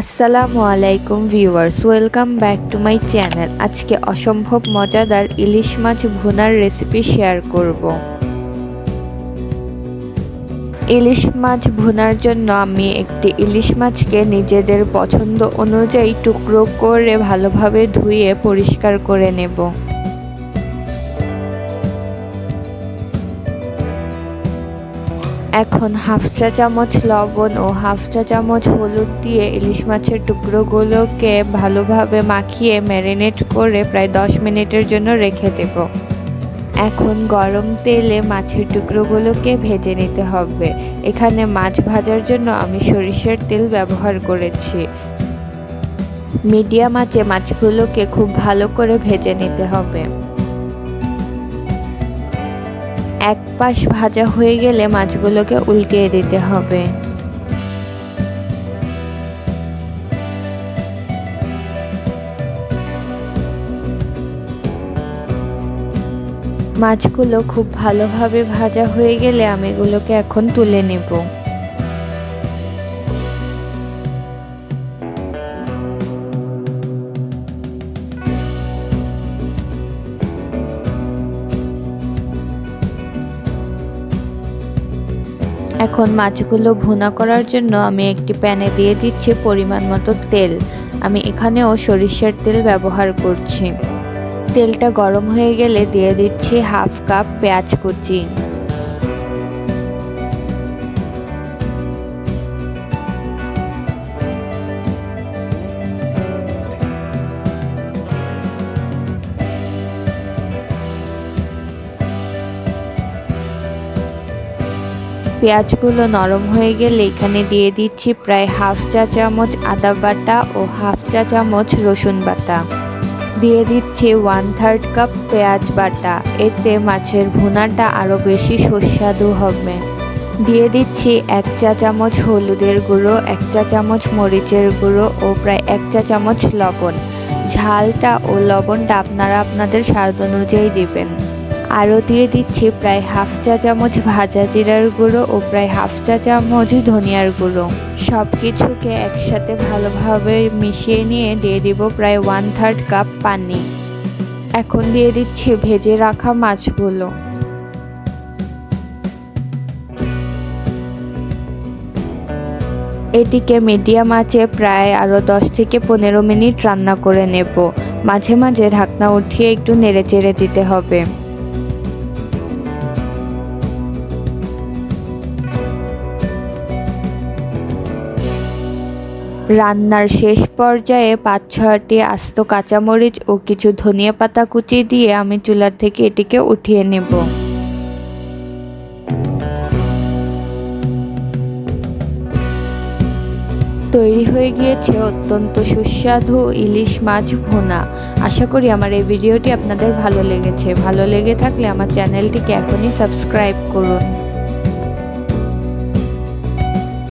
আসসালামু আলাইকুম viewers, welcome back to my channel. আজকে অসম্ভব মজাদার ইলিশ মাছ ভুনার রেসিপি শেয়ার করব। ইলিশ মাছ ভুনার জন্য আমি একটি ইলিশ মাছকে নিজেদের পছন্দ অনুযায়ী টুকরো করে ভালোভাবে ধুয়ে পরিষ্কার করে নেব। এখন হাফ চা চামচ লবণ ও হাফ চা চামচ হলুদ দিয়ে ইলিশ মাছের টুকরোগুলোকে ভালোভাবে মাখিয়ে ম্যারিনেট করে প্রায় দশ মিনিটের জন্য রেখে দেব। এখন গরম তেলে মাছের টুকরোগুলোকে ভেজে নিতে হবে। এখানে মাছ ভাজার জন্য আমি সরিষার তেল ব্যবহার করেছি। মিডিয়াম আঁচে মাছগুলোকে খুব ভালো করে ভেজে নিতে হবে। এক পাশ ভাজা হয়ে গেলে মাছগুলোকে উল্টিয়ে দিতে হবে। মাছগুলো খুব ভালোভাবে ভাজা হয়ে গেলে আমি এগুলোকে এখন তুলে নেব। এখন মাছগুলো ভুনা করার জন্য আমি একটি প্যানে দিয়ে দিচ্ছি পরিমাণ মতো তেল। আমি এখানেও সরিষার তেল ব্যবহার করছি। তেলটা গরম হয়ে গেলে দিয়ে দিচ্ছি হাফ কাপ পেঁয়াজ কুচি। পেঁয়াজগুলো নরম হয়ে গেলে এখানে দিয়ে দিচ্ছি প্রায় হাফ চা চামচ আদা বাটা ও হাফ চা চামচ রসুন বাটা। দিয়ে দিচ্ছি ওয়ান থার্ড কাপ পেঁয়াজ বাটা। এতে মাছের ভুনাটা আরও বেশি সুস্বাদু হবে। দিয়ে দিচ্ছি এক চা চামচ হলুদের গুঁড়ো, এক চা চামচ মরিচের গুঁড়ো ও প্রায় এক চা চামচ লবণ। ঝালটা ও লবণটা আপনারা আপনাদের স্বাদ অনুযায়ী দেবেন। আরও দিয়ে দিচ্ছি প্রায় হাফ চা চামচ ভাজা জিরার গুঁড়ো ও প্রায় হাফ চা চামচ ধনিয়ার গুঁড়ো। সব কিছুকে একসাথে ভালোভাবে মিশিয়ে নিয়ে দিয়ে দিব প্রায় ওয়ান থার্ড কাপ পানি। এখন দিয়ে দিচ্ছি ভেজে রাখা মাছগুলো। এটিকে মিডিয়াম আঁচে প্রায় আরও দশ থেকে পনেরো মিনিট রান্না করে নেব। মাঝে মাঝে ঢাকনা উঠিয়ে একটু নেড়ে চেড়ে দিতে হবে। রান্নার শেষ পর্যায়ে পাঁচ ছয়টি আস্ত কাঁচামরিচ ও কিছু ধনিয়া পাতা কুচি দিয়ে আমি চুলার থেকে এটিকে উঠিয়ে নেব। তৈরি হয়ে গিয়েছে অত্যন্ত সুস্বাদু ইলিশ মাছ ভুনা। আশা করি আমার এই ভিডিওটি আপনাদের ভালো লেগেছে। ভালো লেগে থাকলে আমার চ্যানেলটিকে এখনই সাবস্ক্রাইব করুন।